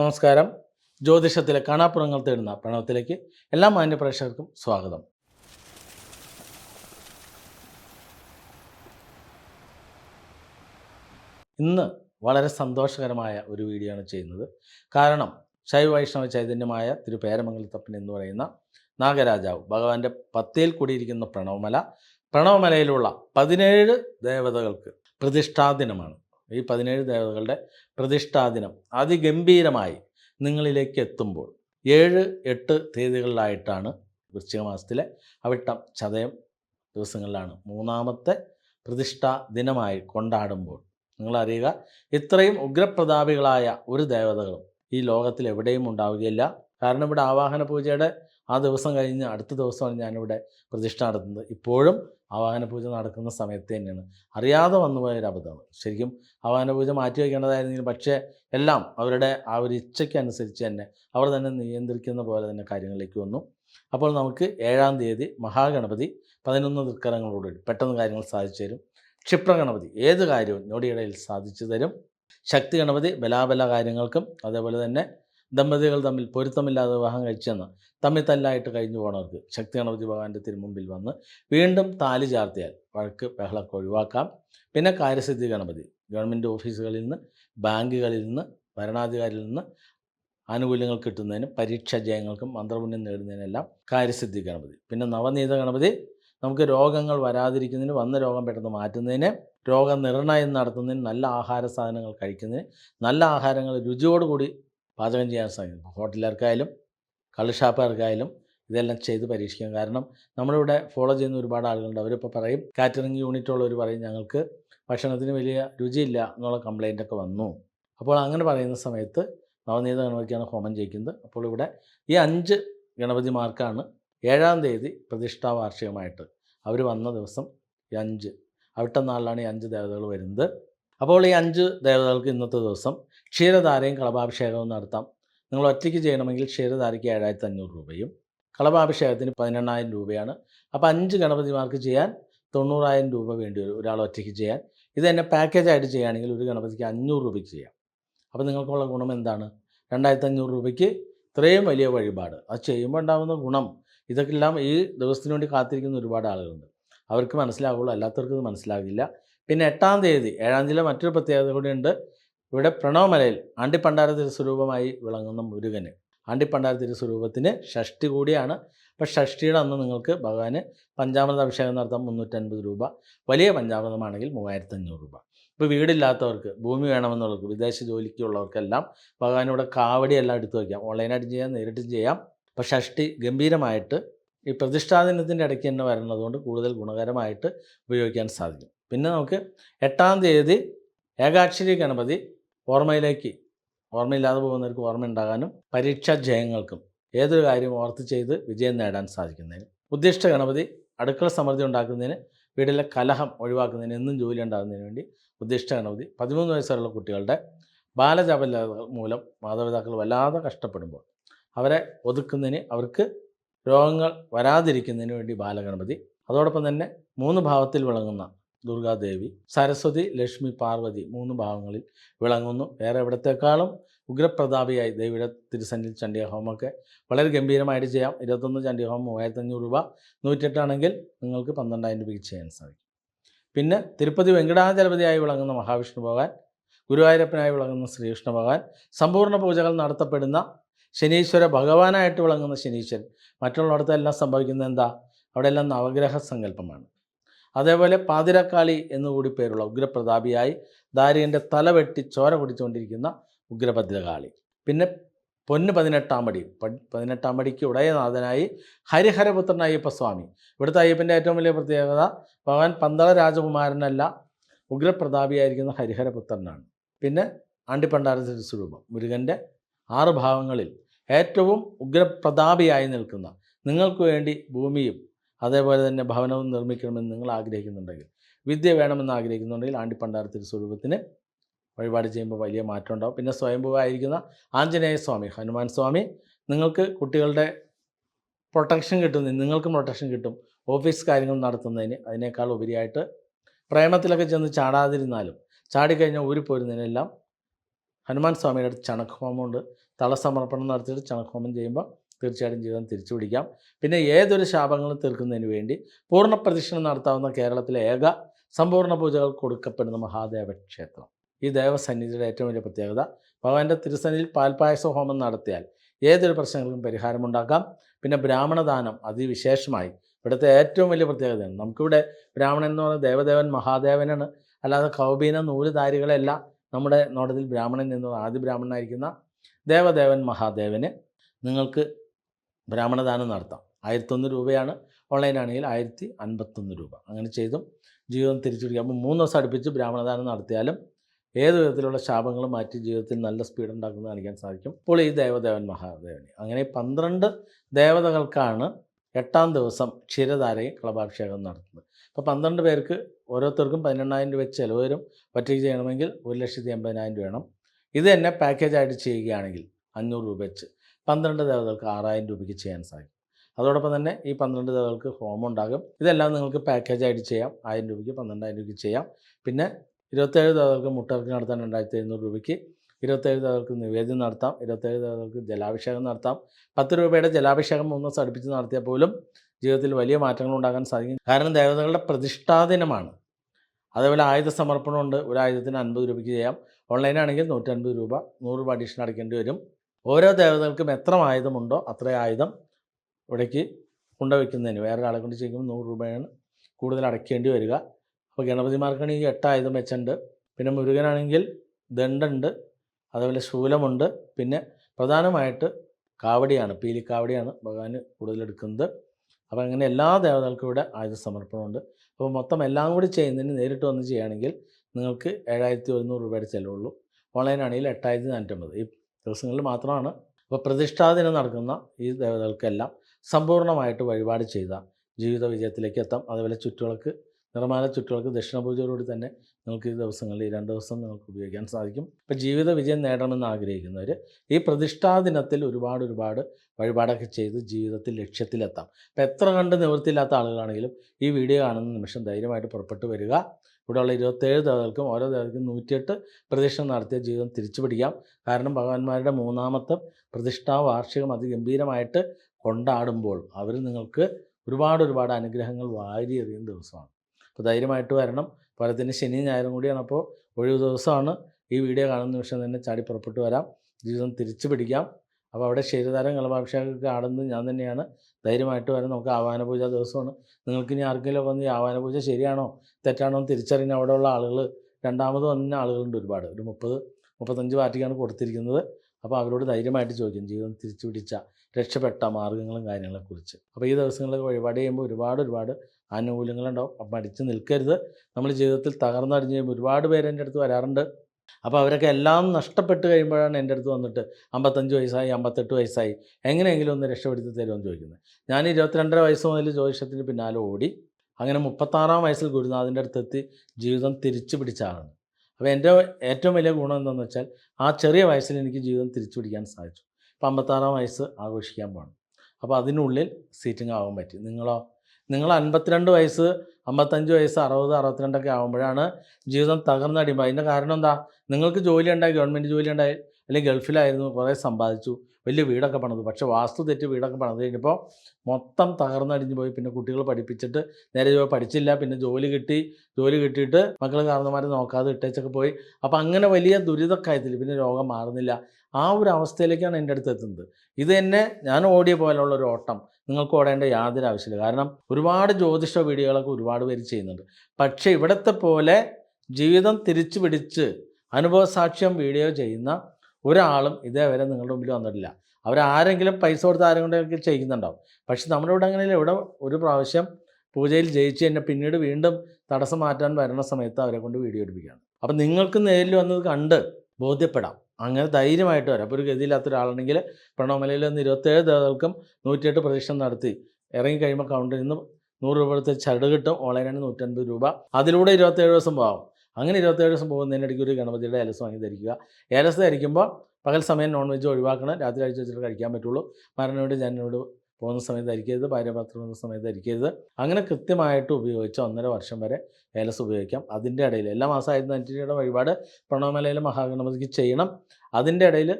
നമസ്കാരം. ജ്യോതിഷത്തിലെ കാണാപ്പുറങ്ങൾ തേടുന്ന പ്രണവത്തിലേക്ക് എല്ലാ മാന്യപ്രേക്ഷകർക്കും സ്വാഗതം. ഇന്ന് വളരെ സന്തോഷകരമായ ഒരു വീഡിയോ ആണ് ചെയ്യുന്നത്. കാരണം ശൈവ വൈഷ്ണവ ചൈതന്യമായ തിരുപേരമംഗലത്തപ്പൻ എന്ന് പറയുന്ന നാഗരാജാവ് ഭഗവാന്റെ പത്തിയിൽ കൂടിയിരിക്കുന്ന പ്രണവമല. പ്രണവമലയിലുള്ള പതിനേഴ് ദേവതകൾക്ക് പ്രതിഷ്ഠാദിനമാണ്. ഈ പതിനേഴ് ദേവതകളുടെ പ്രതിഷ്ഠാദിനം അതിഗംഭീരമായി നിങ്ങളിലേക്ക് എത്തുമ്പോൾ ഏഴ് എട്ട് തീയതികളിലായിട്ടാണ് വൃശ്ചിക മാസത്തിലെ അവിട്ടം ചതയം ദിവസങ്ങളിലാണ് മൂന്നാമത്തെ പ്രതിഷ്ഠാ ദിനമായി കൊണ്ടാടുമ്പോൾ. നിങ്ങളറിയുക ഇത്രയും ഉഗ്രപ്രതാപികളായ ഒരു ദേവതകളും ഈ ലോകത്തിൽ എവിടെയും ഉണ്ടാവുകയില്ല. കാരണം ഇവിടെ ആവാഹന പൂജയുടെ ആ ദിവസം കഴിഞ്ഞ് അടുത്ത ദിവസമാണ് ഞാനിവിടെ പ്രതിഷ്ഠ നടത്തുന്നത്. ഇപ്പോഴും ആവാഹന പൂജ നടക്കുന്ന സമയത്ത് തന്നെയാണ്. അറിയാതെ വന്നുപോയ ഒരു അബദ്ധമാണ്. ശരിക്കും ആവാഹന പൂജ മാറ്റി വയ്ക്കേണ്ടതായിരുന്നെങ്കിൽ പക്ഷേ എല്ലാം അവരുടെ ആ ഒരു ഇച്ഛയ്ക്ക് അനുസരിച്ച് തന്നെ അവർ തന്നെ നിയന്ത്രിക്കുന്ന പോലെ തന്നെ കാര്യങ്ങളിലേക്ക് വന്നു. അപ്പോൾ നമുക്ക് ഏഴാം തീയതി മഹാഗണപതി പതിനൊന്ന് തൃക്കരങ്ങളോടുകൂടി പെട്ടെന്ന് കാര്യങ്ങൾ സാധിച്ചു തരും. ക്ഷിപ്രഗണപതി ഏത് കാര്യവും ഞൊടിയിടയിൽ സാധിച്ചു തരും. ശക്തി ഗണപതി ബലാബല കാര്യങ്ങൾക്കും അതേപോലെ തന്നെ ദമ്പതികൾ തമ്മിൽ പൊരുത്തമില്ലാതെ വിവാഹം കഴിച്ചെന്ന് തമ്മിൽ തല്ലായിട്ട് കഴിഞ്ഞു പോണവർക്ക് ശക്തി ഗണപതി ഭഗവാന്റെ തിരുമുമ്പിൽ വന്ന് വീണ്ടും താലി ചാർത്തിയാൽ വഴക്ക് ബഹളമൊക്കെ ഒഴിവാക്കാം. പിന്നെ കാര്യസിദ്ധി ഗണപതി. ഗവൺമെന്റ് ഓഫീസുകളിൽ നിന്ന് ബാങ്കുകളിൽ നിന്ന് ഭരണാധികാരിയിൽ നിന്ന് ആനുകൂല്യങ്ങൾ കിട്ടുന്നതിനും പരീക്ഷാ ജയങ്ങൾക്കും മന്ത്രപുണ്യം നേടുന്നതിനെല്ലാം കാര്യസിദ്ധി ഗണപതി. പിന്നെ നവനീത ഗണപതി നമുക്ക് രോഗങ്ങൾ വരാതിരിക്കുന്നതിന് വന്ന രോഗം പെട്ടെന്ന് മാറ്റുന്നതിന് രോഗനിർണയം നടത്തുന്നതിന് നല്ല ആഹാര സാധനങ്ങൾ കഴിക്കുന്നതിന് നല്ല ആഹാരങ്ങൾ രുചിയോടുകൂടി പാചകം ചെയ്യാൻ സാധിക്കും ഹോട്ടലുകാർക്കായാലും കള്ളുഷാപ്പുകാർക്കായാലും ഇതെല്ലാം ചെയ്ത് പരീക്ഷിക്കാം. കാരണം നമ്മളിവിടെ ഫോളോ ചെയ്യുന്ന ഒരുപാട് ആളുകളുണ്ട്. അവരിപ്പോൾ പറയും കാറ്ററിംഗ് യൂണിറ്റ് ഉള്ളവർ പറയും ഞങ്ങൾക്ക് ഭക്ഷണത്തിന് വലിയ രുചിയില്ല എന്നുള്ള കംപ്ലൈന്റ് ഒക്കെ വന്നു. അപ്പോൾ അങ്ങനെ പറയുന്ന സമയത്ത് നവനീത ഗണപതിക്കാണ് ഹോമം ചെയ്യിക്കുന്നത് അപ്പോൾ ഇവിടെ ഈ അഞ്ച് ഗണപതിമാർക്കാണ് ഏഴാം തീയതി പ്രതിഷ്ഠാ വാർഷികമായിട്ട് അവർ വന്ന ദിവസം ഈ അഞ്ച് അവിട്ട നാളിലാണ് ഈ അഞ്ച് ദേവതകൾ വരുന്നത്. അപ്പോൾ ഈ അഞ്ച് ദേവതകൾക്ക് ഇന്നത്തെ ദിവസം ക്ഷീരധാരയും കളഭാഭിഷേകവും നടത്താം. നിങ്ങൾ ഒറ്റയ്ക്ക് ചെയ്യണമെങ്കിൽ ക്ഷീരധാരയ്ക്ക് ഏഴായിരത്തി അഞ്ഞൂറ് രൂപയും കളഭാഭിഷേകത്തിന് പതിനെണ്ണായിരം രൂപയാണ്. അപ്പോൾ അഞ്ച് ഗണപതിമാർക്ക് ചെയ്യാൻ തൊണ്ണൂറായിരം രൂപ വേണ്ടി വരും ഒരാൾ ഒറ്റയ്ക്ക് ചെയ്യാൻ. ഇത് തന്നെ പാക്കേജായിട്ട് ചെയ്യുകയാണെങ്കിൽ ഒരു ഗണപതിക്ക് അഞ്ഞൂറ് രൂപയ്ക്ക് ചെയ്യാം. അപ്പോൾ നിങ്ങൾക്കുള്ള ഗുണം എന്താണ്? രണ്ടായിരത്തി അഞ്ഞൂറ് രൂപയ്ക്ക് ഇത്രയും വലിയ വഴിപാട്. അത് ചെയ്യുമ്പോൾ ഉണ്ടാകുന്ന ഗുണം. ഇതൊക്കെല്ലാം ഈ ദിവസത്തിന് വേണ്ടി കാത്തിരിക്കുന്ന ഒരുപാട് ആളുകളുണ്ട്. അവർക്ക് മനസ്സിലാവുള്ളൂ. അല്ലാത്തവർക്ക് ഇത് മനസ്സിലാകില്ല. പിന്നെ എട്ടാം തീയതി ഏഴാം തീയതിയിലെ മറ്റൊരു പ്രത്യേകത കൂടിയുണ്ട് ഇവിടെ പ്രണവമലയിൽ ആണ്ടിപ്പണ്ടാര തിരുസ്വരൂപമായി വിളങ്ങുന്ന മുരുകന് ആണ്ടിപ്പണ്ടാര തിരുസ്വരൂപത്തിന് ഷഷ്ടി കൂടിയാണ്. അപ്പോൾ ഷഷ്ടിയുടെ അന്ന് നിങ്ങൾക്ക് ഭഗവാന് പഞ്ചാമൃത അഭിഷേകം നടത്താൻ മുന്നൂറ്റൻപത് രൂപ വലിയ പഞ്ചാമൃതമാണെങ്കിൽ മൂവായിരത്തി അഞ്ഞൂറ് രൂപ. ഇപ്പോൾ വീടില്ലാത്തവർക്ക് ഭൂമി വേണമെന്നുള്ളവർക്ക് വിദേശ ജോലിക്കുള്ളവർക്കെല്ലാം ഭഗവാനിവിടെ കാവടിയെല്ലാം എടുത്തു വയ്ക്കാം ഓൺലൈനായിട്ട് ചെയ്യാം നേരിട്ടും ചെയ്യാം. അപ്പോൾ ഷഷ്ടി ഗംഭീരമായിട്ട് ഈ പ്രതിഷ്ഠാദിനത്തിന്റെ ഇടയ്ക്ക് തന്നെ വരുന്നതുകൊണ്ട് കൂടുതൽ ഗുണകരമായിട്ട് ഉപയോഗിക്കാൻ സാധിക്കും. പിന്നെ നമുക്ക് എട്ടാം തീയതി ഏകാക്ഷരി ഗണപതി ഓർമ്മയിലേക്ക് ഓർമ്മയില്ലാതെ പോകുന്നവർക്ക് ഓർമ്മ ഉണ്ടാകാനും പരീക്ഷാ ജയങ്ങൾക്കും ഏതൊരു കാര്യവും ഓർത്ത് ചെയ്ത് വിജയം നേടാൻ സാധിക്കുന്നതിന്. ഉദ്ദിഷ്ട ഗണപതി അടുക്കള സമൃദ്ധി ഉണ്ടാക്കുന്നതിന് വീട്ടിലെ കലഹം ഒഴിവാക്കുന്നതിന് എന്നും ജോലി ഉണ്ടാകുന്നതിന് വേണ്ടി ഉദ്ദിഷ്ട ഗണപതി പതിമൂന്ന് വയസ്സുള്ള കുട്ടികളുടെ ബാലജാപല മൂലം മാതാപിതാക്കൾ വല്ലാതെ കഷ്ടപ്പെടുമ്പോൾ അവരെ ഒതുക്കുന്നതിന് അവർക്ക് രോഗങ്ങൾ വരാതിരിക്കുന്നതിന് വേണ്ടി ബാലഗണപതി അതോടൊപ്പം തന്നെ മൂന്ന് ഭാവത്തിൽ വിളങ്ങുന്ന ദുർഗാദേവി സരസ്വതി ലക്ഷ്മി പാർവതി മൂന്ന് ഭാവങ്ങളിൽ വിളങ്ങുന്നു. വേറെ എവിടത്തേക്കാളും ഉഗ്രപ്രതാപിയായി ദേവിയുടെ തിരുസന്നിൽ ചണ്ഡിയഹോമൊക്കെ വളരെ ഗംഭീരമായിട്ട് ചെയ്യാം. ഇരുപത്തൊന്ന് ചണ്ഡിയഹോമം മൂവായിരത്തി അഞ്ഞൂറ് രൂപ. നൂറ്റെട്ടാണെങ്കിൽ നിങ്ങൾക്ക് പന്ത്രണ്ടായിരം രൂപയ്ക്ക് ചെയ്യാൻ സാധിക്കും. പിന്നെ തിരുപ്പതി വെങ്കടാചലപതിയായി വിളങ്ങുന്ന മഹാവിഷ്ണു ഭഗവാൻ ഗുരുവായൂരപ്പനായി വിളങ്ങുന്ന ശ്രീകൃഷ്ണ ഭഗവാൻ സമ്പൂർണ പൂജകൾ നടത്തപ്പെടുന്ന ശനീശ്വര ഭഗവാനായിട്ട് വിളങ്ങുന്ന ശനീശ്വരൻ. മറ്റുള്ളിടത്തെല്ലാം സംഭവിക്കുന്നത് എന്താ? അവിടെയെല്ലാം നവഗ്രഹ സങ്കല്പമാണ് അതേപോലെ പാതിരക്കാളി എന്നുകൂടി പേരുള്ള ഉഗ്രപ്രതാപിയായി ദാരിയന്റെ തല വെട്ടി ചോര കുടിച്ചുകൊണ്ടിരിക്കുന്ന ഉഗ്രഭദ്രകാളി. പിന്നെ പൊന്ന് പതിനെട്ടാം പടി പതിനെട്ടാം പടിക്ക് ഉടയനാഥനായി ഹരിഹരപുത്രൻ അയ്യപ്പസ്വാമി. ഇവിടുത്തെ അയ്യപ്പന്റെ ഏറ്റവും വലിയ പ്രത്യേകത ഭഗവാൻ പന്തള രാജകുമാരനല്ല ഉഗ്രപ്രതാപിയായിരിക്കുന്ന ഹരിഹരപുത്രനാണ്. പിന്നെ ആണ്ടിപ്പണ്ടാര സ്വരൂപം മുരുകന്റെ ആറ് ഭാവങ്ങളിൽ ഏറ്റവും ഉഗ്രപ്രതാപിയായി നിൽക്കുന്ന നിങ്ങൾക്ക് വേണ്ടി ഭൂമിയും അതേപോലെ തന്നെ ഭവനവും നിർമ്മിക്കണമെന്ന് നിങ്ങൾ ആഗ്രഹിക്കുന്നുണ്ടെങ്കിൽ വിദ്യ വേണമെന്ന് ആഗ്രഹിക്കുന്നുണ്ടെങ്കിൽ ആണ്ടിപ്പണ്ടാര തിരുസ്വരൂപത്തിന് വഴിപാട് ചെയ്യുമ്പോൾ വലിയ മാറ്റം ഉണ്ടാവും. പിന്നെ സ്വയംഭൂവായിരിക്കുന്ന ആഞ്ജനേയ സ്വാമി ഹനുമാൻ സ്വാമി നിങ്ങൾക്ക് കുട്ടികളുടെ പ്രൊട്ടക്ഷൻ കിട്ടും നിങ്ങൾക്കും പ്രൊട്ടക്ഷൻ കിട്ടും. ഓഫീസ് കാര്യങ്ങൾ നടത്തുന്നതിന് അതിനേക്കാൾ ഉപരിയായിട്ട് പ്രേമത്തിലൊക്കെ ചെന്ന് ചാടാതിരുന്നാലും ചാടിക്കഴിഞ്ഞാൽ ഊരിപ്പോരുന്നതിനെല്ലാം ഹനുമാൻ സ്വാമിയുടെ അടുത്ത് ചണക്കഹോമമുണ്ട്. തളസമർപ്പണം നടത്തിയിട്ട് ചണക്കഹോമം ചെയ്യുമ്പോൾ തീർച്ചയായിട്ടും ജീവിതം തിരിച്ചു പിടിക്കാം. പിന്നെ ഏതൊരു ശാപങ്ങളും തീർക്കുന്നതിന് വേണ്ടി പൂർണ പ്രദക്ഷിണം നടത്താവുന്ന കേരളത്തിലെ ഏക സമ്പൂർണ പൂജകൾ കൊടുക്കപ്പെടുന്ന മഹാദേവ ക്ഷേത്രം. ഈ ദേവസന്നിധിയുടെ ഏറ്റവും വലിയ പ്രത്യേകത ഭഗവാന്റെ തിരുസന്നിധിയിൽ പാൽപായസ ഹോമം നടത്തിയാൽ ഏതൊരു പ്രശ്നങ്ങൾക്കും പരിഹാരമുണ്ടാക്കാം. പിന്നെ ബ്രാഹ്മണദാനം അതിവിശേഷമായി. ഇവിടുത്തെ ഏറ്റവും വലിയ പ്രത്യേകതയാണ്. നമുക്കിവിടെ ബ്രാഹ്മണൻ എന്ന് പറയുന്നത് ദേവദേവൻ മഹാദേവനാണ്. അല്ലാതെ കൗബീന നൂലുധാരികളല്ല നമ്മുടെ നോട്ടത്തിൽ ബ്രാഹ്മണൻ എന്ന് ആദ്യ ബ്രാഹ്മണനായിരിക്കുന്ന ദേവദേവൻ മഹാദേവന്. നിങ്ങൾക്ക് ബ്രാഹ്മണദാനം നടത്താം. ആയിരത്തൊന്ന് രൂപയാണ്. ഓൺലൈനാണെങ്കിൽ ആയിരത്തി അൻപത്തൊന്ന് രൂപ. അങ്ങനെ ചെയ്തും ജീവിതം തിരിച്ചു പിടിക്കാം അപ്പോൾ മൂന്ന് ദിവസം അടുപ്പിച്ച് ബ്രാഹ്മണദാനം നടത്തിയാലും ഏത് വിധത്തിലുള്ള ശാപങ്ങൾ മാറ്റി ജീവിതത്തിൽ നല്ല സ്പീഡ് ഉണ്ടാക്കുന്ന കാണിക്കാൻ സാധിക്കും. അപ്പോൾ ഈ ദേവദേവൻ മഹാദേവനെ. അങ്ങനെ പന്ത്രണ്ട് ദേവതകൾക്കാണ് എട്ടാം ദിവസം ക്ഷീരധാരയും കളഭാഭിഷേകം നടത്തുന്നത്. അപ്പോൾ പന്ത്രണ്ട് പേർക്ക് ഓരോരുത്തർക്കും പതിനെണ്ണായിരം രൂപ ചിലവ് വരും. ഒറ്റയ്ക്ക് ചെയ്യണമെങ്കിൽ ഒരു ലക്ഷത്തി എൺപതിനായിരം രൂപ വേണം. ഇത് തന്നെ പാക്കേജായിട്ട് ചെയ്യുകയാണെങ്കിൽ അഞ്ഞൂറ് രൂപ വെച്ച്. പന്ത്രണ്ട് ദേവതകൾക്ക് ആറായിരം രൂപയ്ക്ക് ചെയ്യാൻ സാധിക്കും. അതോടൊപ്പം തന്നെ ഈ പന്ത്രണ്ട് ദേവതകൾക്ക് ഹോമം ഉണ്ടാകും. ഇതെല്ലാം നിങ്ങൾക്ക് പാക്കേജ് പാക്കേജായിട്ട് ചെയ്യാം. ആയിരം രൂപയ്ക്ക് പന്ത്രണ്ടായിരം രൂപയ്ക്ക് ചെയ്യാം. പിന്നെ ഇരുപത്തേഴ് ദേവതകൾക്ക് മുട്ടർക്ക് നടത്താൻ രണ്ടായിരത്തി എഴുന്നൂറ് രൂപയ്ക്ക് ഇരുപത്തേഴ് ദേവതകൾക്ക് നിവേദ്യം നടത്താം ഇരുപത്തേഴ് ദേവതകൾക്ക് ജലാഭിഷേകം നടത്താം. പത്ത് രൂപയുടെ ജലാഭിഷേകം മൂന്ന് ദിവസം നടത്തിയാൽ പോലും ജീവിതത്തിൽ വലിയ മാറ്റങ്ങൾ ഉണ്ടാകാൻ സാധിക്കും. കാരണം ദേവതകളുടെ പ്രതിഷ്ഠാദിനമാണ് അതേപോലെ ആയുധ സമർപ്പണമുണ്ട്. ഒരു ആയുധത്തിന് അൻപത് രൂപയ്ക്ക് ചെയ്യാം. ഓൺലൈനാണെങ്കിൽ നൂറ്റൻപത് രൂപ നൂറ് രൂപ അഡീഷണൽ അടയ്ക്കേണ്ടി വരും. ഓരോ ദേവതകൾക്കും എത്ര ആയുധമുണ്ടോ അത്ര ആയുധം ഇവിടേക്ക് കൊണ്ടുവയ്ക്കുന്നതിന്. വേറൊരാളെ കൊണ്ട് ചെയ്യുമ്പോൾ നൂറ് രൂപയാണ് കൂടുതൽ അടയ്ക്കേണ്ടി വരിക. അപ്പോൾ ഗണപതിമാർക്കാണെങ്കിൽ എട്ട് ആയുധം വെച്ചുണ്ട് പിന്നെ മുരുകനാണെങ്കിൽ ദണ്ടുണ്ട് അതേപോലെ ശൂലമുണ്ട്. പിന്നെ പ്രധാനമായിട്ട് കാവടിയാണ് പീലിക്കാവടിയാണ് ഭഗവാന് കൂടുതലെടുക്കുന്നത് അപ്പോൾ അങ്ങനെ എല്ലാ ദേവതകൾക്കും ഇവിടെ ആയുധ സമർപ്പണമുണ്ട്. അപ്പോൾ മൊത്തം എല്ലാം കൂടി ചെയ്യുന്നതിന് നേരിട്ട് വന്ന് ചെയ്യുകയാണെങ്കിൽ നിങ്ങൾക്ക് ഏഴായിരത്തി ഒരുന്നൂറ് രൂപയുടെ ചിലവുള്ളൂ. ഓൺലൈനാണെങ്കിൽ എട്ടായിരത്തി നാനൂറ്റമ്പത്. ഈ ദിവസങ്ങളിൽ മാത്രമാണ്. അപ്പോൾ പ്രതിഷ്ഠാദിനം നടക്കുന്ന ഈ ദേവതകൾക്കെല്ലാം സമ്പൂർണമായിട്ട് വഴിപാട് ചെയ്ത ജീവിത വിജയത്തിലേക്ക് എത്താം. അതുപോലെ ചുറ്റുവിളക്ക് നിറമാല ചുറ്റുവിളക്ക് ദക്ഷിണപൂജയോടുകൂടി തന്നെ നിങ്ങൾക്ക് ഈ ദിവസങ്ങളിൽ ഈ രണ്ട് ദിവസം നിങ്ങൾക്ക് ഉപയോഗിക്കാൻ സാധിക്കും. ഇപ്പോൾ ജീവിത വിജയം നേടണമെന്ന് ആഗ്രഹിക്കുന്നവർ ഈ പ്രതിഷ്ഠാ ദിനത്തിൽ ഒരുപാട് ഒരുപാട് വഴിപാടൊക്കെ ചെയ്ത് ജീവിതത്തിൽ ലക്ഷ്യത്തിലെത്താം. അപ്പോൾ എത്ര കണ്ട് നിവൃത്തിയില്ലാത്ത ആളുകളാണെങ്കിലും ഈ വീഡിയോ കാണുന്ന നിമിഷം ധൈര്യമായിട്ട് പുറപ്പെട്ടു വരിക. ഇവിടെയുള്ള ഇരുപത്തേഴ് ദേവതകൾക്കും ഓരോ ദേവതയ്ക്കും നൂറ്റിയെട്ട് പ്രദക്ഷിണം നടത്തിയ ജീവിതം തിരിച്ചു പിടിക്കാം കാരണം ഭഗവാന്മാരുടെ മൂന്നാമത്തെ പ്രതിഷ്ഠാ വാർഷികം അതിഗംഭീരമായിട്ട് കൊണ്ടാടുമ്പോൾ അവർ നിങ്ങൾക്ക് ഒരുപാട് ഒരുപാട് അനുഗ്രഹങ്ങൾ വാരിയെറിയുന്ന ദിവസമാണ്. അപ്പോൾ ധൈര്യമായിട്ട് വരണം. പോലെ തന്നെ ശനി ഞായറും കൂടിയാണ് അപ്പോൾ ഒഴിവ് ദിവസമാണ്. ഈ വീഡിയോ കാണുന്ന നിമിഷം തന്നെ ചാടി പുറപ്പെട്ടു വരാം. ജീവിതം തിരിച്ചു പിടിക്കാം അപ്പോൾ അവിടെ ക്ഷീരധാരം കളഭാഭിഷേകമൊക്കെ ആടുന്നത് ഞാൻ തന്നെയാണ്. ധൈര്യമായിട്ട് വരാൻ നമുക്ക് ആവാന പൂജ ദിവസമാണ്. നിങ്ങൾക്ക് ഇനി ആർക്കെങ്കിലും വന്ന് ഈ ആവാന പൂജ ശരിയാണോ? തെറ്റാണോ എന്ന് തിരിച്ചറിഞ്ഞ അവിടെയുള്ള ആളുകൾ രണ്ടാമത് വന്ന ആളുകളുണ്ട് ഒരുപാട്. ഒരു മുപ്പത് മുപ്പത്തഞ്ച് പാർട്ടിക്കാണ് കൊടുത്തിരിക്കുന്നത്. അപ്പോൾ അവരോട് ധൈര്യമായിട്ട് ചോദിക്കും ജീവിതം തിരിച്ചു പിടിച്ച രക്ഷപ്പെട്ട മാർഗങ്ങളും കാര്യങ്ങളെക്കുറിച്ച്. അപ്പോൾ ഈ ദിവസങ്ങളിലൊക്കെ വഴിപാട് ചെയ്യുമ്പോൾ ഒരുപാട് ഒരുപാട് ആനുകൂല്യങ്ങളുണ്ടാവും. അപ്പം അടിച്ച് നിൽക്കരുത്. നമ്മൾ ജീവിതത്തിൽ തകർന്നടിഞ്ഞ് കഴിയുമ്പോൾ ഒരുപാട് പേര് എന്റെ അടുത്ത് വരാറുണ്ട്. അപ്പോൾ അവരൊക്കെ എല്ലാം നഷ്ടപ്പെട്ട് കഴിയുമ്പോഴാണ് എന്റെ അടുത്ത് വന്നിട്ട് അമ്പത്തഞ്ച് വയസ്സായി അമ്പത്തെട്ട് വയസ്സായി എങ്ങനെയെങ്കിലും ഒന്ന് രക്ഷപ്പെടുത്തി തരുമെന്ന് ചോദിക്കുന്നത് ഞാൻ ഇരുപത്തിരണ്ടര വയസ്സ് മുതൽ ജ്യോതിഷത്തിന് പിന്നാലെ ഓടി അങ്ങനെ മുപ്പത്താറാം വയസ്സിൽ ഗുരുനാഥന്റെ അടുത്തെത്തി ജീവിതം തിരിച്ചു പിടിച്ച ആളാണ്. അപ്പോൾ എന്റെ ഏറ്റവും വലിയ ഗുണം എന്താണെന്ന് വെച്ചാൽ ആ ചെറിയ വയസ്സിൽ എനിക്ക് ജീവിതം തിരിച്ചു പിടിക്കാൻ സാധിച്ചു. അപ്പം അമ്പത്താറാം വയസ്സ് ആഘോഷിക്കാൻ പോകണം അപ്പോൾ അതിനുള്ളിൽ സീറ്റിംഗ് ആവാൻ പറ്റി. നിങ്ങളോ? നിങ്ങൾ അൻപത്തിരണ്ട് വയസ്സ് അമ്പത്തഞ്ച് വയസ്സ് അറുപത് അറുപത്തിരണ്ടൊക്കെ ആകുമ്പോഴാണ് ജീവിതം തകർന്നടിയുമ്പോൾ. അതിന്റെ കാരണം എന്താ? നിങ്ങൾക്ക് ജോലി ഉണ്ടായി ഗവൺമെന്റ് ജോലി ഉണ്ടായി അല്ലെങ്കിൽ ഗൾഫിലായിരുന്നു കുറേ സമ്പാദിച്ചു. വലിയ വീടൊക്കെ പണിത്. പക്ഷേ വാസ്തു തെറ്റ് വീടൊക്കെ പണിത് കഴിഞ്ഞപ്പോൾ മൊത്തം തകർന്നടിഞ്ഞ് പോയി. പിന്നെ കുട്ടികൾ പഠിപ്പിച്ചിട്ട് നേരെ പഠിച്ചില്ല. പിന്നെ ജോലി കിട്ടി. ജോലി കിട്ടിയിട്ട് മക്കൾ കാരണന്മാരെ നോക്കാതെ ഇട്ടേച്ചൊക്കെ പോയി. അപ്പോൾ അങ്ങനെ വലിയ ദുരിതക്കായത്തിൽ പിന്നെ രോഗം മാറുന്നില്ല. ആ ഒരു അവസ്ഥയിലേക്കാണ് എന്റെ അടുത്ത് എത്തുന്നത്. ഇത് തന്നെ ഞാൻ ഓടിയ പോലുള്ള ഒരു ഓട്ടം. നിങ്ങൾക്ക് ഓടേണ്ട യാതൊരു ആവശ്യമില്ല. കാരണം ഒരുപാട് ജ്യോതിഷ വീഡിയോകളൊക്കെ ഒരുപാട് പേര് ചെയ്യുന്നുണ്ട്. പക്ഷേ ഇവിടുത്തെ പോലെ ജീവിതം തിരിച്ചു പിടിച്ച് അനുഭവസാക്ഷ്യം വീഡിയോ ചെയ്യുന്ന ഒരാളും ഇതേവരെ നിങ്ങളുടെ മുമ്പിൽ വന്നിട്ടില്ല. അവരാരെങ്കിലും പൈസ കൊടുത്ത് ആരെങ്കിലും ചെയ്യുന്നുണ്ടാവും പക്ഷെ നമ്മുടെ ഇവിടെ അങ്ങനെയല്ല. ഇവിടെ ഒരു പ്രാവശ്യം പൂജയിൽ ജയിച്ച് തന്നെ പിന്നീട് വീണ്ടും തടസ്സം മാറ്റാൻ വരുന്ന സമയത്ത് അവരെ കൊണ്ട് വീഡിയോ എടുപ്പിക്കുകയാണ്. അപ്പം നിങ്ങൾക്ക് നേരിൽ വന്നത് കണ്ട് ബോധ്യപ്പെടാം. അങ്ങനെ ധൈര്യമായിട്ട് വരാം. അപ്പോൾ ഒരു ഗതിയില്ലാത്ത ഒരാളാണെങ്കിൽ പ്രണവമലയിൽ നിന്ന് ഇരുപത്തേഴ് ദേവതകൾക്കും നൂറ്റിയെട്ട് പ്രദക്ഷിണം നടത്തി ഇറങ്ങിക്കഴിയുമ്പോൾ കൗണ്ടറിൽ നിന്ന് നൂറ് രൂപ എടുത്ത് ചരട് കിട്ടും. ഓൺലൈനാണ് നൂറ്റൻപത് രൂപ. അതിലൂടെ ഇരുപത്തേഴ് ദിവസം പോകാം അങ്ങനെ ഇരുപത്തേഴ് ദിവസം പോകുന്നതിനിടയ്ക്ക് ഒരു ഗണപതിയുടെ ഏലസ് വാങ്ങി ധരിക്കുക. ഏലസ് ധരിക്കുമ്പോൾ പകൽ സമയം നോൺ വെജ് ഒഴിവാക്കണം. രാത്രി അഴിച്ച് വെച്ചിട്ട് കഴിക്കാൻ പറ്റുള്ളൂ. മരണോട് ജനനോട് പോകുന്ന സമയത്ത് ധരിക്കരുത്. ഭാര്യപാത്രം പോകുന്ന സമയത്ത് ധരിക്കരുത്. അങ്ങനെ കൃത്യമായിട്ട് ഉപയോഗിച്ച് ഒന്നര വർഷം വരെ ഏലസ് ഉപയോഗിക്കാം. അതിന്റെ ഇടയിൽ എല്ലാ മാസം ആയിരത്തി അഞ്ഞൂറ്റിയുടെ വഴിപാട് പ്രണവമലയിലെ മഹാഗണപതിക്ക് ചെയ്യണം. അതിന്റെ ഇടയിൽ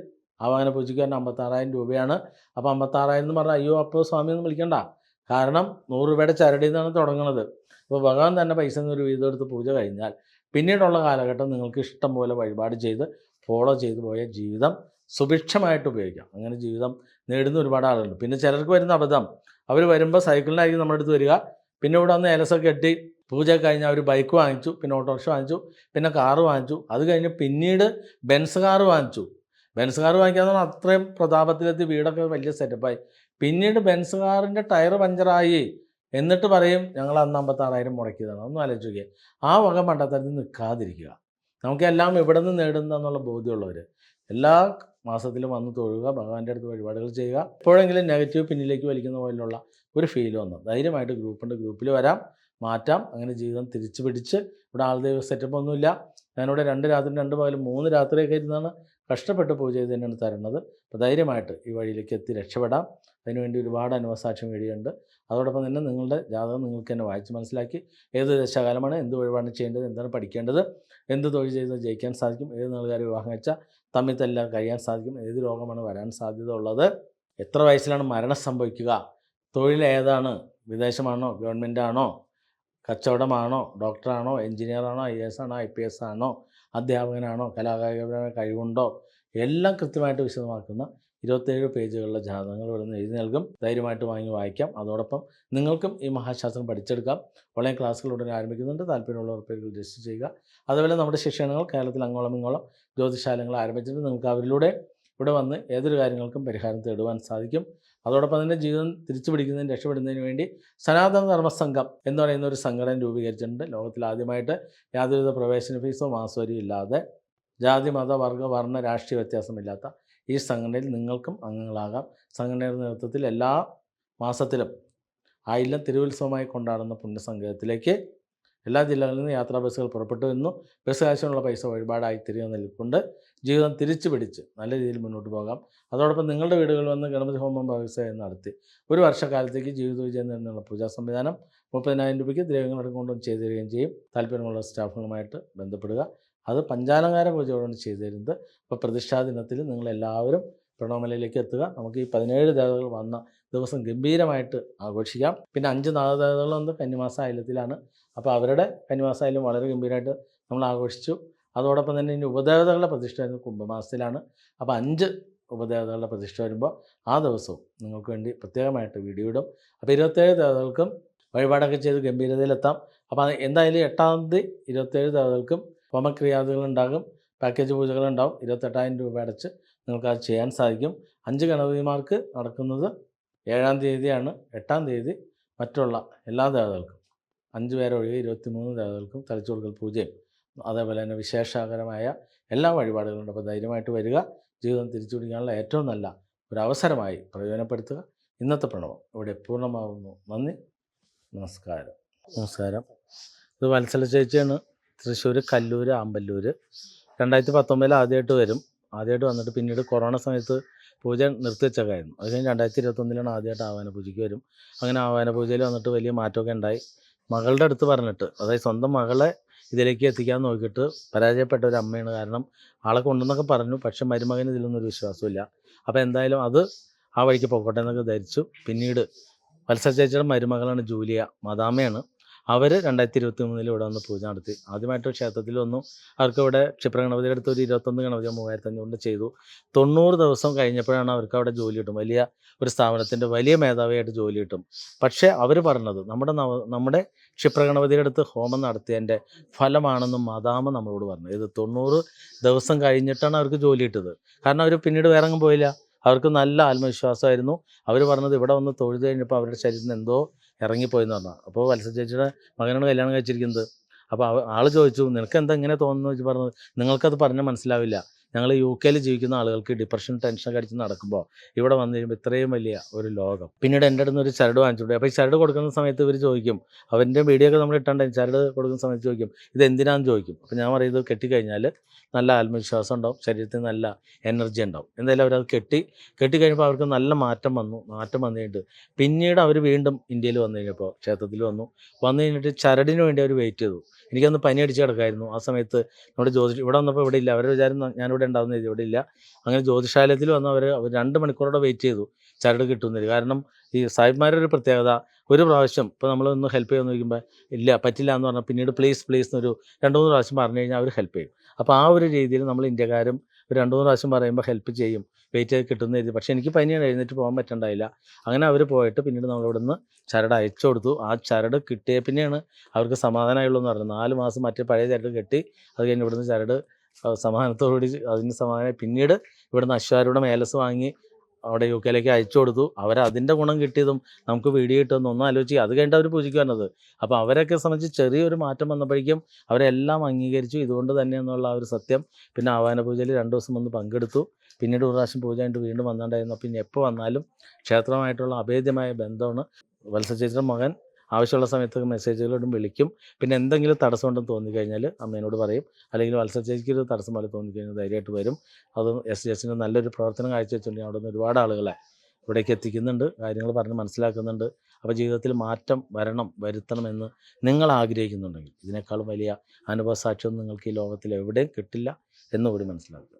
ആവാഹന പൂജയ്ക്ക് പറഞ്ഞാൽ അമ്പത്താറായിരം രൂപയാണ്. അപ്പോൾ അമ്പത്താറായിരം എന്ന് പറഞ്ഞാൽ അയ്യോ അപ്പോൾ സ്വാമി ഒന്നും വിളിക്കണ്ട. കാരണം നൂറ് രൂപയുടെ ചരടിയിൽ നിന്നാണ് തുടങ്ങുന്നത്. അപ്പോൾ ഭഗവാൻ തന്നെ പൈസ ഒരു വിധം എടുത്ത് പൂജ കഴിഞ്ഞാൽ പിന്നീടുള്ള കാലഘട്ടം നിങ്ങൾക്ക് ഇഷ്ടം പോലെ വഴിപാട് ചെയ്ത് ഫോളോ ചെയ്ത് പോയ ജീവിതം സുഭിക്ഷമായിട്ട് ഉപയോഗിക്കാം. അങ്ങനെ ജീവിതം നേടുന്ന ഒരുപാട് ആളുകളുണ്ട്. പിന്നെ ചിലർക്ക് വരുന്ന അബദ്ധം. അവർ വരുമ്പോൾ സൈക്കിളിനായിരിക്കും നമ്മുടെ അടുത്ത് വരിക. പിന്നെ ഇവിടെ വന്ന് ഏലസൊക്കെ കെട്ടി പൂജ കഴിഞ്ഞ് അവർ ബൈക്ക് വാങ്ങിച്ചു പിന്നെ ഓട്ടോറിക്ഷ വാങ്ങിച്ചു പിന്നെ കാറ് വാങ്ങിച്ചു. അത് കഴിഞ്ഞ് പിന്നീട് ബെൻസ് കാറ് വാങ്ങിച്ചു. ബെൻസ് കാറ് വാങ്ങിക്കാന്ന് പറഞ്ഞാൽ അത്രയും പ്രതാപത്തിലെത്തി വീടൊക്കെ വലിയ സെറ്റപ്പായി പിന്നീട് ബെൻസ് കാറിന്റെ ടയർ പഞ്ചറായി. എന്നിട്ട് പറയും ഞങ്ങൾ അന്ന് അമ്പത്താറായിരം മുടക്കിയതാണ്. ഒന്നും ആലോചിക്കുക ആ വക മണ്ടത്തരത്തിൽ നിൽക്കാതിരിക്കുക. നമുക്കെല്ലാം ഇവിടെ നിന്ന് നേടുന്ന എന്നുള്ള ബോധ്യമുള്ളവർ എല്ലാ മാസത്തിലും വന്ന് തൊഴുക ഭഗവാന്റെ അടുത്ത് വഴിപാടുകൾ ചെയ്യുക. എപ്പോഴെങ്കിലും നെഗറ്റീവ് പിന്നിലേക്ക് വലിക്കുന്ന പോലുള്ള ഒരു ഫീൽ വന്നു. ധൈര്യമായിട്ട് ഗ്രൂപ്പുണ്ട് ഗ്രൂപ്പിൽ വരാം. മാറ്റാം. അങ്ങനെ ജീവിതം തിരിച്ചു പിടിച്ച്. ഇവിടെ ആൾ ദൈവ സെറ്റപ്പ് ഒന്നുമില്ല ഞാനിവിടെ രണ്ട് രാത്രി രണ്ട് പകലും മൂന്ന് രാത്രിയൊക്കെ ഇരുന്നാണ് കഷ്ടപ്പെട്ട് പൂജ ചെയ്ത് തന്നെയാണ് തരുന്നത്. അപ്പോൾ ധൈര്യമായിട്ട് ഈ വഴിയിലേക്ക് എത്തി രക്ഷപ്പെടാം. അതിനുവേണ്ടി ഒരുപാട് അനുഭവസാക്ഷ്യം വീഡിയോയുണ്ട് അതോടൊപ്പം തന്നെ നിങ്ങളുടെ ജാതകം നിങ്ങൾക്ക് തന്നെ വായിച്ച് മനസ്സിലാക്കി ഏത് ദശകാലമാണ് എന്ത് വഴിപാട് ചെയ്യേണ്ടത് എന്താണ് പഠിക്കേണ്ടത് എന്ത് തൊഴിൽ ചെയ്ത് ജയിക്കാൻ സാധിക്കും ഏത് നാളുകാരെ വിവാഹം വെച്ചാൽ തമ്മിൽ തല്ലാൻ കഴിയാൻ സാധിക്കും ഏത് രോഗമാണ് വരാൻ സാധ്യത ഉള്ളത് എത്ര വയസ്സിലാണ് മരണം സംഭവിക്കുക തൊഴിൽ ഏതാണ് വിദേശമാണോ ഗവൺമെന്റ് ആണോ കച്ചവടമാണോ ഡോക്ടറാണോ എഞ്ചിനീയറാണോ ഐ എസ് ആണോ ഐ പി എസ് ആണോ അധ്യാപകനാണോ കലാകായികപരമായ കഴിവുണ്ടോ എല്ലാം കൃത്യമായിട്ട് വിശദമാക്കുന്ന ഇരുപത്തേഴ് പേജുകളിലെ ജാതകങ്ങൾ ഇവിടെ നിന്ന് എഴുതി നൽകും. ധൈര്യമായിട്ട് വാങ്ങി വായിക്കാം. അതോടൊപ്പം നിങ്ങൾക്കും ഈ മഹാശാസ്ത്രം പഠിച്ചെടുക്കാം. ഓൺലൈൻ ക്ലാസ്സുകൾ ഉടനെ ആരംഭിക്കുന്നുണ്ട്. താല്പര്യമുള്ളവർ പേരുകൾ രജിസ്റ്റർ ചെയ്യുക. അതുപോലെ നമ്മുടെ ശിക്ഷണങ്ങൾ കേരളത്തിൽ അങ്ങോളം ഇങ്ങോളം ജ്യോതിശാലങ്ങൾ ആരംഭിച്ചിട്ടുണ്ട്. നിങ്ങൾക്ക് അവരിലൂടെ ഇവിടെ വന്ന് ഏതൊരു കാര്യങ്ങൾക്കും പരിഹാരം തേടുവാൻ സാധിക്കും. അതോടൊപ്പം തന്നെ ജീവിതം തിരിച്ചു പിടിക്കുന്നതിന് രക്ഷപ്പെടുന്നതിന് വേണ്ടി സനാതന ധർമ്മസംഘം എന്ന് പറയുന്ന ഒരു സംഘടന രൂപീകരിച്ചിട്ടുണ്ട്. ലോകത്തിൽ ആദ്യമായിട്ട് യാതൊരുവിധ പ്രവേശന ഫീസോ മാസവരിയോ ഇല്ലാതെ ജാതി മത വർഗ വർണ രാഷ്ട്രീയ വ്യത്യാസമില്ലാത്ത ഈ സംഘടനയിൽ നിങ്ങൾക്കും അംഗങ്ങളാകാം. സംഘടനയുടെ നേതൃത്വത്തിൽ എല്ലാ മാസത്തിലും ആയില്യം തിരുവുത്സവമായി കൊണ്ടാടുന്ന പുണ്യസംഗീതത്തിലേക്ക് എല്ലാ ജില്ലകളിൽ നിന്നും യാത്രാ ബസ്സുകൾ പുറപ്പെട്ടു വരുന്നു ബസ് കാശിനുള്ള പൈസ വഴിപാടായി തിരികെ നൽകിക്കൊണ്ട് ജീവിതം തിരിച്ചു പിടിച്ച് നല്ല രീതിയിൽ മുന്നോട്ട് പോകാം. അതോടൊപ്പം നിങ്ങളുടെ വീടുകളിൽ വന്ന് ഗണപതി ഹോമം വ്യവസായം നടത്തി. ഒരു വർഷക്കാലത്തേക്ക് ജീവിത വിജയം നേടുന്നുള്ള പൂജാ സംവിധാനം മുപ്പതിനായിരം രൂപയ്ക്ക് ദ്രവ്യങ്ങൾ കൊണ്ടും ചെയ്തു തരികയും ചെയ്യും. താല്പര്യമുള്ള സ്റ്റാഫുകളുമായിട്ട് ബന്ധപ്പെടുക. അത് പഞ്ചാലങ്കാര പൂജയോടാണ് ചെയ്തു തരുന്നത് അപ്പോൾ പ്രതിഷ്ഠാ ദിനത്തിൽ നിങ്ങളെല്ലാവരും പ്രണവമലയിലേക്ക് എത്തുക. നമുക്ക് ഈ പതിനേഴ് ദേവതകൾ വന്ന ദിവസം ഗംഭീരമായിട്ട് ആഘോഷിക്കാം. പിന്നെ അഞ്ച് നാഗദേവതകൾ വന്ന് കന്നിമാസ അയലത്തിലാണ് അപ്പോൾ അവരുടെ കന്നിമാസ അയലം വളരെ ഗംഭീരമായിട്ട് നമ്മൾ ആഘോഷിച്ചു. അതോടൊപ്പം തന്നെ ഇനി ഉപദേവതകളുടെ പ്രതിഷ്ഠ വരുന്നത് കുംഭമാസത്തിലാണ്. അപ്പോൾ അഞ്ച് ഉപദേവതകളുടെ പ്രതിഷ്ഠ വരുമ്പോൾ ആ ദിവസവും നിങ്ങൾക്ക് വേണ്ടി പ്രത്യേകമായിട്ട് വീഡിയോ ഇടും. അപ്പോൾ ഇരുപത്തേഴ് ദേവതകൾക്കും വഴിപാടൊക്കെ ചെയ്ത് ഗംഭീരതയിലെത്താം. അപ്പോൾ എന്തായാലും എട്ടാം തീയതി ഇരുപത്തേഴ് ദേവതകൾക്കും ഹോമക്രിയാദികളുണ്ടാകും പാക്കേജ് പൂജകൾ ഉണ്ടാകും ഇരുപത്തെട്ടായിരം രൂപ അടച്ച് നിങ്ങൾക്ക് അത് ചെയ്യാൻ സാധിക്കും. അഞ്ച് ഗണപതിമാർക്ക് നടക്കുന്നത് ഏഴാം തീയതിയാണ് എട്ടാം തീയതി മറ്റുള്ള എല്ലാ ദേവതകൾക്കും. അഞ്ച് പേരൊഴികെ ഇരുപത്തി ഇരുപത്തിമൂന്ന് ദേവതകൾക്കും തലച്ചോറുകൾ പൂജയും അതേപോലെ തന്നെ വിശേഷകരമായ എല്ലാ വഴിപാടുകളുണ്ട് അപ്പോൾ ധൈര്യമായിട്ട് വരിക. ജീവിതം തിരിച്ചു പിടിക്കാനുള്ള ഏറ്റവും നല്ല ഒരു അവസരമായി പ്രയോജനപ്പെടുത്തുക. ഇന്നത്തെ പ്രണവം ഇവിടെ പൂർണമാകുന്നു നന്ദി. നമസ്കാരം. നമസ്കാരം. ഇത് വത്സല ചേച്ചിയാണ്. തൃശ്ശൂർ കല്ലൂർ ആമ്പല്ലൂർ രണ്ടായിരത്തി പത്തൊമ്പതിൽ ആദ്യമായിട്ട് വരും. ആദ്യമായിട്ട് വന്നിട്ട് പിന്നീട് കൊറോണ സമയത്ത് പൂജ നിർത്തിവെച്ചൊക്കെയായിരുന്നു അത് കഴിഞ്ഞ് രണ്ടായിരത്തി ഇരുപത്തൊന്നിലാണ് ആദ്യമായിട്ട് ആവാന പൂജയ്ക്ക് വരും. അങ്ങനെ ആവാന പൂജയിൽ വന്നിട്ട് വലിയ മാറ്റമൊക്കെ ഉണ്ടായി. മകളുടെ അടുത്ത് പറഞ്ഞിട്ട് അതായത് സ്വന്തം മകളെ ഇതിലേക്ക് എത്തിക്കാൻ നോക്കിയിട്ട് പരാജയപ്പെട്ട ഒരു അമ്മയാണ്. കാരണം ആളെ കൊണ്ടുവന്നൊക്കെ പറഞ്ഞു പക്ഷെ മരുമകന് ഇതിലൊന്നും ഒരു വിശ്വാസമില്ല അപ്പോൾ എന്തായാലും അത് ആ വഴിക്ക് പോകട്ടെ എന്നൊക്കെ ധരിച്ചു പിന്നീട് വത്സര ചേച്ചിയുടെ മരുമകളാണ് ജൂലിയ മദാമയാണ് അവർ രണ്ടായിരത്തി ഇരുപത്തി മൂന്നിൽ ഇവിടെ വന്ന് പൂജ നടത്തി. ആദ്യമായിട്ട് ക്ഷേത്രത്തിൽ വന്നു. അവർക്ക് ഇവിടെ ക്ഷിപ്രഗണപതിയുടെ അടുത്ത് ഒരു ഇരുപത്തൊന്ന് ഗണപതി മൂവായിരത്തി അഞ്ഞൂറ് ചെയ്തു. തൊണ്ണൂറ് ദിവസം കഴിഞ്ഞപ്പോഴാണ് അവർക്ക് അവിടെ ജോലി കിട്ടും. വലിയ ഒരു സ്ഥാപനത്തിന്റെ വലിയ മേധാവിയായിട്ട് ജോലി കിട്ടും. പക്ഷേ അവർ പറഞ്ഞത് നമ്മുടെ നവ നമ്മുടെ ക്ഷിപ്രഗണപതിയുടെ അടുത്ത് ഹോമം നടത്തിയതിന്റെ ഫലമാണെന്ന് മദാമ നമ്മളോട് പറഞ്ഞു. ഇത് തൊണ്ണൂറ് ദിവസം കഴിഞ്ഞിട്ടാണ് അവർക്ക് ജോലി കിട്ടിയത്. കാരണം അവർ പിന്നീട് വേറെ പോയില്ല. അവർക്ക് നല്ല ആത്മവിശ്വാസമായിരുന്നു. അവർ പറഞ്ഞത് ഇവിടെ വന്ന് തൊഴുത് കഴിഞ്ഞപ്പോൾ അവരുടെ ശരീരത്തിന് എന്തോ ഇറങ്ങിപ്പോയെന്ന് പറഞ്ഞു. അപ്പോൾ വത്സ ചേച്ചിയുടെ മകനാണ് കല്യാണം കഴിച്ചിരിക്കുന്നത്. അപ്പോൾ ആൾ ചോദിച്ചു നിനക്ക് എന്താ ഇങ്ങനെ തോന്നുന്നു? വെച്ച് പറഞ്ഞത് നിങ്ങൾക്കത് പറഞ്ഞാൽ മനസ്സിലാവില്ല. ഞങ്ങൾ യു കെയിൽ ജീവിക്കുന്ന ആളുകൾക്ക് ഡിപ്രഷൻ ടെൻഷനൊക്കെ അടിച്ച് നടക്കുമ്പോൾ ഇവിടെ വന്നു കഴിയുമ്പോൾ ഇത്രയും വലിയ ഒരു ലോകം. പിന്നീട് എന്റെ അടുത്ത് ഒരു ചരട് വാങ്ങിച്ചിട്ടുണ്ട്. അപ്പോൾ ഈ ചരട് കൊടുക്കുന്ന സമയത്ത് ഇവർ ചോദിക്കും അവന്റെ വീഡിയോ ഒക്കെ നമ്മൾ ഇട്ടാണ്ട് ചരട് കൊടുക്കുന്ന സമയത്ത് ചോദിക്കും ഇത് എന്തിനാന്ന്? ചോദിക്കും. അപ്പോൾ ഞാൻ പറയും ഇത് കെട്ടിക്കഴിഞ്ഞാൽ നല്ല ആത്മവിശ്വാസം ഉണ്ടാവും ശരീരത്തിൽ നല്ല എനർജി ഉണ്ടാവും. എന്തായാലും അവരത് കെട്ടി കെട്ടിക്കഴിഞ്ഞപ്പോൾ അവർക്ക് നല്ല മാറ്റം വന്നു മാറ്റം വന്നു കഴിഞ്ഞിട്ട് പിന്നീട് അവർ വീണ്ടും ഇന്ത്യയിൽ വന്നു കഴിഞ്ഞപ്പോൾ ക്ഷേത്രത്തിൽ വന്നു. വന്നു കഴിഞ്ഞിട്ട് ചരടിന് വേണ്ടി അവർ വെയിറ്റ് ചെയ്തു. എനിക്കൊന്ന് പനി അടിച്ച് കിടക്കായിരുന്നു. ആ സമയത്ത് നമ്മുടെ ജ്യോതിഷ ഇവിടെ വന്നപ്പോൾ ഇവിടെ ഇല്ല. അവരെ വിചാരം ഞാനിവിടെ ഉണ്ടാവുന്ന ഇവിടെ ഇല്ല. അങ്ങനെ ജ്യോതിഷാലയത്തിൽ വന്ന് അവർ രണ്ട് മണിക്കൂറോടെ വെയിറ്റ് ചെയ്തു. ചരട് കിട്ടുന്നില്ല കാരണം ഈ സാഹിബ്മാരുടെ ഒരു പ്രത്യേകത ഒരു പ്രാവശ്യം ഇപ്പോൾ നമ്മൾ ഒന്ന് ഹെൽപ്പ് ചെയ്യാൻ ചോദിക്കുമ്പോൾ ഇല്ല പറ്റില്ല എന്ന് പറഞ്ഞാൽ പിന്നീട് പ്ലീസ് പ്ലീസ് എന്നൊരു രണ്ട് മൂന്ന് പ്രാവശ്യം പറഞ്ഞു കഴിഞ്ഞാൽ അവർ ഹെൽപ്പ് ചെയ്യും. അപ്പോൾ ആ ഒരു രീതിയിൽ നമ്മൾ ഇന്ത്യക്കാരും രണ്ട് മൂന്ന് പ്രാവശ്യം പറയുമ്പോൾ ഹെൽപ്പ് ചെയ്യും. വെയിറ്റ് ചെയ്ത് കിട്ടുന്ന രീതി. പക്ഷേ എനിക്ക് പനിയാണ് എഴുന്നേറ്റ് പോകാൻ പറ്റണ്ടായില്ല. അങ്ങനെ അവർ പോയിട്ട് പിന്നീട് നമ്മളിവിടെ നിന്ന് ചരട് അയച്ചു കൊടുത്തു. ആ ചരട് കിട്ടിയ പിന്നെയാണ് അവർക്ക് സമാധാനമായുള്ളൂ എന്ന് പറഞ്ഞത് നാല് മാസം മറ്റേ പഴയ ചരട് കെട്ടി അത് കഴിഞ്ഞ് ഇവിടുന്ന് ചരട് സമാധാനത്തോടുകൂടി അതിന് സമാധാനം പിന്നീട് ഇവിടുന്ന് അശ്വാരിയുടെ മേലസ് വാങ്ങി അവിടെ യു കെയിലേക്ക് അയച്ചു കൊടുത്തു. അവർ അതിന്റെ ഗുണം കിട്ടിയതും നമുക്ക് വീഡിയോ കിട്ടുമെന്ന് ഒന്നും ആലോചിച്ച് അത് കഴിഞ്ഞിട്ട് അവർ പൂജിക്കുക വന്നത്. അപ്പോൾ അവരൊക്കെ സംബന്ധിച്ച് ചെറിയൊരു മാറ്റം വന്നപ്പോഴേക്കും അവരെല്ലാം അംഗീകരിച്ചു. ഇതുകൊണ്ട് തന്നെ എന്നുള്ള ആ ഒരു സത്യം. പിന്നെ ആവാന പൂജയിൽ രണ്ട് ദിവസം വന്ന് പങ്കെടുത്തു. പിന്നീട് ഒരു പ്രാവശ്യം പൂജ കഴിഞ്ഞിട്ട് വീണ്ടും വന്നിട്ടുണ്ടായിരുന്നു. പിന്നെ എപ്പോൾ വന്നാലും ക്ഷേത്രമായിട്ടുള്ള അഭേദ്യമായ ബന്ധമാണ് വത്സചേച്ചിയുടെ മകൻ. ആവശ്യമുള്ള സമയത്ത് മെസ്സേജുകളോടും വിളിക്കും. പിന്നെ എന്തെങ്കിലും തടസ്സം ഉണ്ടെന്ന് തോന്നിക്കഴിഞ്ഞാൽ അമ്മേനോട് പറയും. അല്ലെങ്കിൽ വത്സചേച്ചിക്ക് ഒരു തടസ്സം പോലെ തോന്നിക്കഴിഞ്ഞാൽ ധൈര്യമായിട്ട് വരും. അത് എസ് ജി എസിന്റെ നല്ലൊരു പ്രവർത്തനം കാഴ്ചവെച്ചുകൊണ്ട് അവിടെ നിന്ന് ഒരുപാട് ആളുകളെ ഇവിടേക്ക് എത്തിക്കുന്നുണ്ട്. കാര്യങ്ങൾ പറഞ്ഞ് മനസ്സിലാക്കുന്നുണ്ട്. അപ്പോൾ ജീവിതത്തിൽ മാറ്റം വരണം വരുത്തണമെന്ന് നിങ്ങൾ ആഗ്രഹിക്കുന്നുണ്ടെങ്കിൽ ഇതിനേക്കാളും വലിയ അനുഭവ സാക്ഷ്യം നിങ്ങൾക്ക് ഈ ലോകത്തിൽ എവിടെയും കിട്ടില്ല എന്നുകൂടി മനസ്സിലാക്കുക.